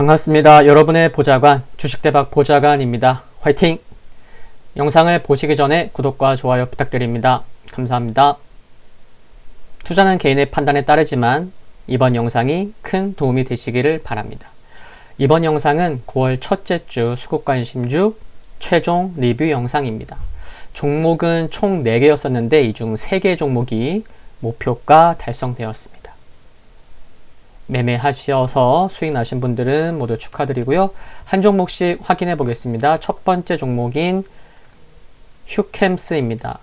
반갑습니다. 여러분의 보좌관, 주식대박 보좌관입니다. 화이팅! 영상을 보시기 전에 구독과 좋아요 부탁드립니다. 감사합니다. 투자는 개인의 판단에 따르지만 이번 영상이 큰 도움이 되시기를 바랍니다. 이번 영상은 9월 첫째 주 수급관심주 최종 리뷰 영상입니다. 종목은 총 4개였었는데 이 중 3개 종목이 목표가 달성되었습니다. 매매하셔서 수익 나신 분들은 모두 축하드리고요. 한 종목씩 확인해 보겠습니다. 첫 번째 종목인 휴캠스입니다.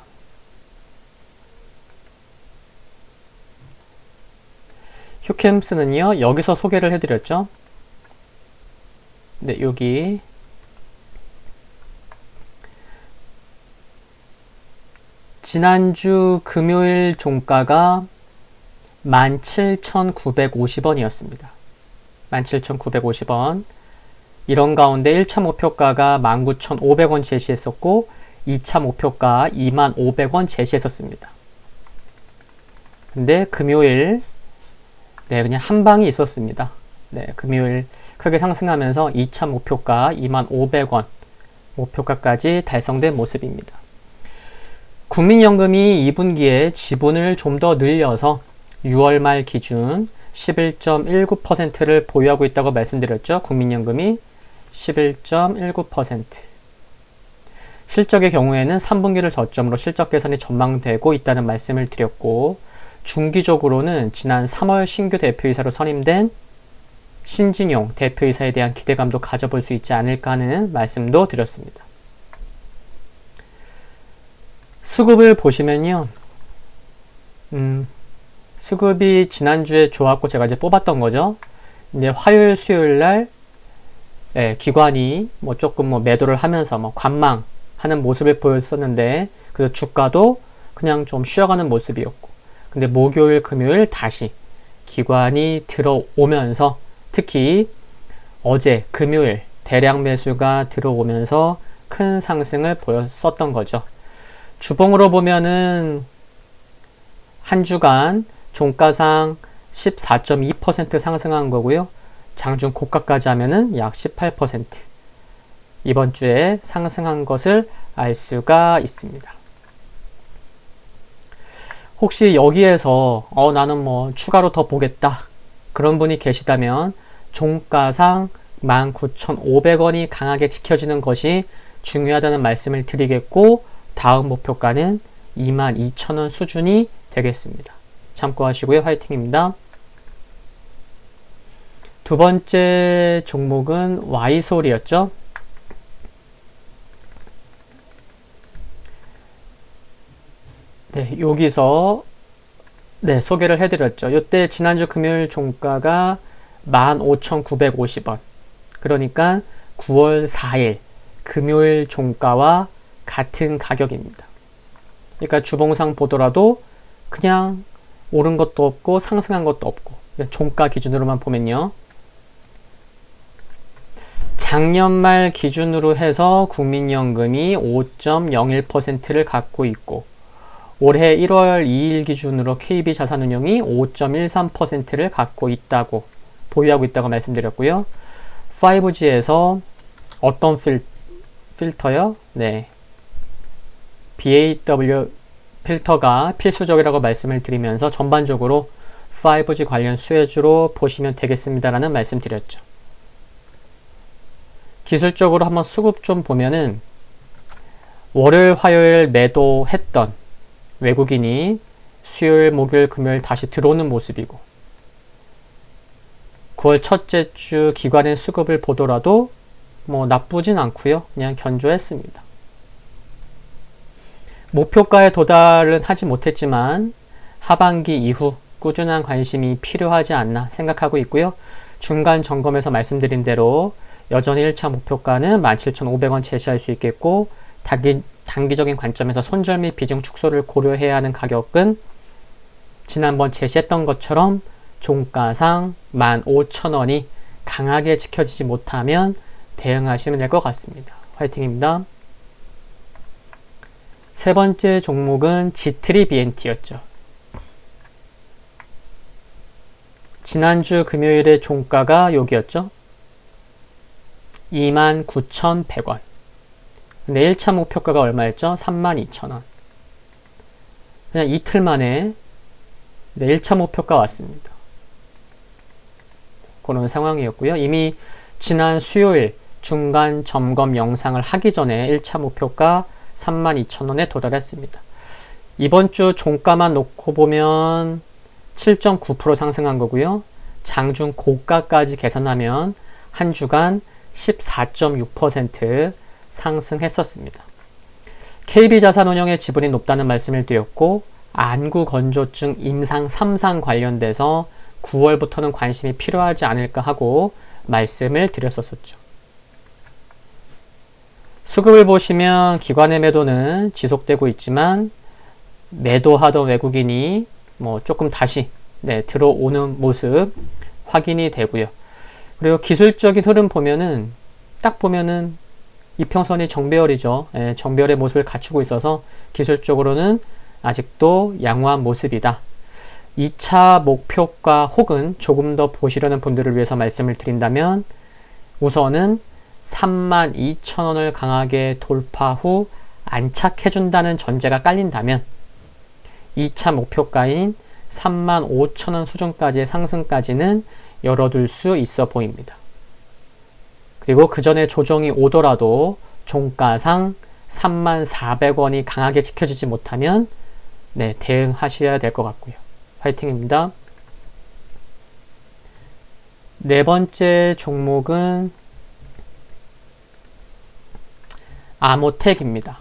휴캠스는요, 여기서 소개를 해드렸죠. 네, 여기 지난주 금요일 종가가 17,950원이었습니다. 17,950원. 이런 가운데 1차 목표가가 19,500원 제시했었고 2차 목표가 2,500원 제시했었습니다. 근데 금요일 네, 그냥 한 방이 있었습니다. 네, 금요일 크게 상승하면서 2차 목표가 2,500원 목표가까지 달성된 모습입니다. 국민연금이 2분기에 지분을 좀 더 늘려서 6월 말 기준 11.19%를 보유하고 있다고 말씀드렸죠. 국민연금이 11.19%. 실적의 경우에는 3분기를 저점으로 실적 개선이 전망되고 있다는 말씀을 드렸고, 중기적으로는 지난 3월 신규 대표이사로 선임된 신진용 대표이사에 대한 기대감도 가져볼 수 있지 않을까 하는 말씀도 드렸습니다. 수급을 보시면요. 음, 수급이 지난주에 좋았고 제가 이제 뽑았던 거죠. 이제 화요일, 수요일 날 예, 기관이 뭐 조금 뭐 매도를 하면서 뭐 관망하는 모습을 보였었는데 그래서 주가도 그냥 좀 쉬어가는 모습이었고 근데 목요일, 금요일 다시 기관이 들어오면서 특히 어제 금요일 대량 매수가 들어오면서 큰 상승을 보였었던 거죠. 주봉으로 보면은 한 주간 종가상 14.2% 상승한 거고요. 장중 고가까지 하면은 약 18% 이번 주에 상승한 것을 알 수가 있습니다. 혹시 여기에서 어 나는 뭐 추가로 더 보겠다 그런 분이 계시다면 종가상 19,500원이 강하게 지켜지는 것이 중요하다는 말씀을 드리겠고 다음 목표가는 22,000원 수준이 되겠습니다. 참고하시고요. 화이팅입니다. 두 번째 종목은 Y솔이었죠. 네, 여기서 네, 소개를 해드렸죠. 이때 지난주 금요일 종가가 15,950원. 그러니까 9월 4일 금요일 종가와 같은 가격입니다. 그러니까 주봉상 보더라도 그냥 오른 것도 없고 상승한 것도 없고 종가 기준으로만 보면요. 작년 말 기준으로 해서 국민연금이 5.01%를 갖고 있고 올해 1월 2일 기준으로 KB자산운용이 5.13%를 갖고 있다고 보유하고 있다고 말씀드렸고요. 5G에서 어떤 필, 필터요? 네. BAW 필터가 필수적이라고 말씀을 드리면서 전반적으로 5G 관련 수혜주로 보시면 되겠습니다라는 말씀 드렸죠. 기술적으로 한번 수급 좀 보면은 월요일, 화요일 매도했던 외국인이 수요일, 목요일, 금요일 다시 들어오는 모습이고 9월 첫째 주 기관의 수급을 보더라도 뭐 나쁘진 않고요. 그냥 견조했습니다. 목표가에 도달은 하지 못했지만 하반기 이후 꾸준한 관심이 필요하지 않나 생각하고 있고요. 중간 점검에서 말씀드린 대로 여전히 1차 목표가는 17,500원 제시할 수 있겠고 단기, 단기적인 관점에서 손절 및 비중 축소를 고려해야 하는 가격은 지난번 제시했던 것처럼 종가상 15,000원이 강하게 지켜지지 못하면 대응하시면 될 것 같습니다. 화이팅입니다. 세 번째 종목은 지트리 BNT였죠. 지난주 금요일의 종가가 여기였죠. 29,100원. 근데 1차 목표가가 얼마였죠? 32,000원. 그냥 이틀 만에 네, 1차 목표가 왔습니다. 그런 상황이었고요. 이미 지난 수요일 중간 점검 영상을 하기 전에 1차 목표가 32,000원에 도달했습니다. 이번 주 종가만 놓고 보면 7.9% 상승한 거고요. 장중 고가까지 계산하면 한 주간 14.6% 상승했었습니다. KB자산운용의 지분이 높다는 말씀을 드렸고 안구 건조증 임상 3상 관련돼서 9월부터는 관심이 필요하지 않을까 하고 말씀을 드렸었죠. 수급을 보시면 기관의 매도는 지속되고 있지만 매도하던 외국인이 뭐 조금 다시 네, 들어오는 모습 확인이 되고요. 그리고 기술적인 흐름 보면은 딱 보면은 이평선이 정배열이죠. 예, 정배열의 모습을 갖추고 있어서 기술적으로는 아직도 양호한 모습이다. 2차 목표가 혹은 조금 더 보시려는 분들을 위해서 말씀을 드린다면 우선은 32,000원을 강하게 돌파 후 안착해준다는 전제가 깔린다면 2차 목표가인 35,000원 수준까지의 상승까지는 열어둘 수 있어 보입니다. 그리고 그 전에 조정이 오더라도 종가상 34,400원이 강하게 지켜지지 못하면 네, 대응하셔야 될 것 같고요. 화이팅입니다. 네 번째 종목은 아모텍입니다.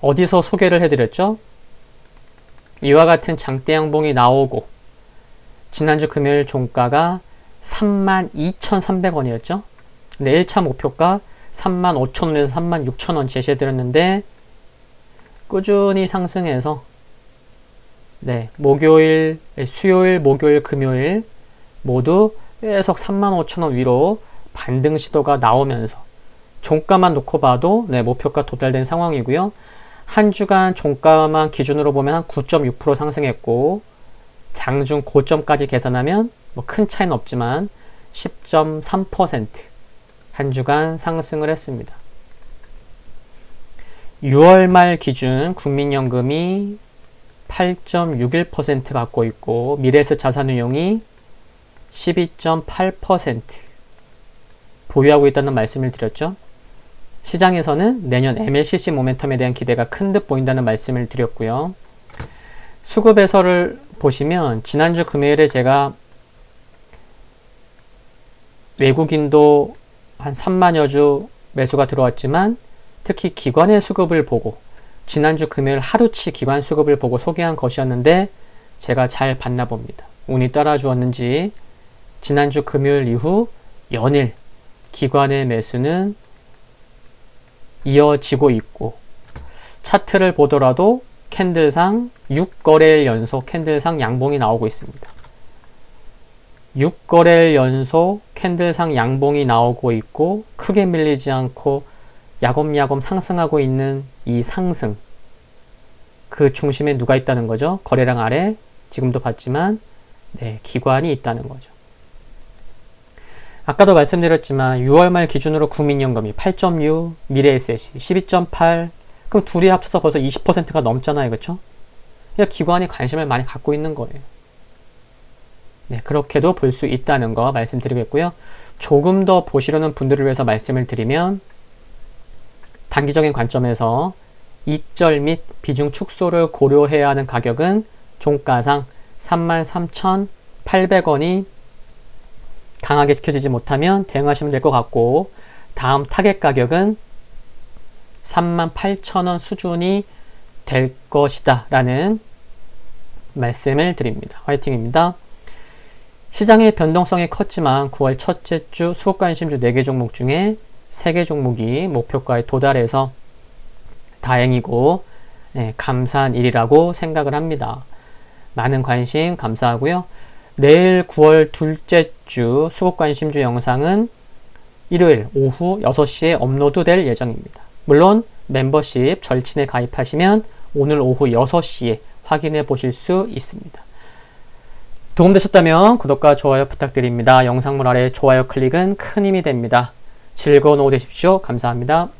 어디서 소개를 해드렸죠? 이와 같은 장대 양봉이 나오고 지난주 금요일 종가가 32,300원이었죠. 근데 1차 목표가 35,000원에서 36,000원 제시해드렸는데 꾸준히 상승해서 네, 목요일, 수요일, 목요일, 금요일 모두 계속 35,000원 위로 반등 시도가 나오면서 종가만 놓고 봐도 네, 목표가 도달된 상황이고요. 한 주간 종가만 기준으로 보면 한 9.6% 상승했고 장중 고점까지 계산하면 뭐 큰 차이는 없지만 10.3%한 주간 상승을 했습니다. 6월 말 기준 국민연금이 8.61% 갖고 있고 미래에셋 자산운용이 12.8% 보유하고 있다는 말씀을 드렸죠. 시장에서는 내년 MLCC 모멘텀에 대한 기대가 큰 듯 보인다는 말씀을 드렸고요. 수급 해설을 보시면 지난주 금요일에 제가 외국인도 한 3만여 주 매수가 들어왔지만 특히 기관의 수급을 보고 지난주 금요일 하루치 기관 수급을 보고 소개한 것이었는데 제가 잘 봤나 봅니다. 운이 따라주었는지 지난주 금요일 이후 연일 기관의 매수는 이어지고 있고 차트를 보더라도 캔들상 6거래일 연속 캔들상 양봉이 나오고 있습니다. 6거래일 연속 캔들상 양봉이 나오고 있고 크게 밀리지 않고 야곱야곱 상승하고 있는 이 상승 그 중심에 누가 있다는 거죠? 거래량 아래 지금도 봤지만 네, 기관이 있다는 거죠. 아까도 말씀드렸지만 6월 말 기준으로 국민연금이 8.6, 미래에셋이 12.8 그럼 둘이 합쳐서 벌써 20%가 넘잖아요. 그렇죠? 기관이 관심을 많이 갖고 있는 거예요. 네, 그렇게도 볼 수 있다는 거 말씀드리겠고요. 조금 더 보시려는 분들을 위해서 말씀을 드리면 단기적인 관점에서 이절 및 비중 축소를 고려해야 하는 가격은 종가상 33,800원이 강하게 지켜지지 못하면 대응하시면 될 것 같고 다음 타겟 가격은 38,000원 수준이 될 것이다 라는 말씀을 드립니다. 화이팅입니다. 시장의 변동성이 컸지만 9월 첫째 주 수급 관심주 4개 종목 중에 3개 종목이 목표가에 도달해서 다행이고 네, 감사한 일이라고 생각을 합니다. 많은 관심 감사하고요. 내일 9월 둘째 주 수급 관심주 영상은 일요일 오후 6시에 업로드 될 예정입니다. 물론 멤버십 절친에 가입하시면 오늘 오후 6시에 확인해 보실 수 있습니다. 도움되셨다면 구독과 좋아요 부탁드립니다. 영상물 아래 좋아요 클릭은 큰 힘이 됩니다. 즐거운 오후 되십시오. 감사합니다.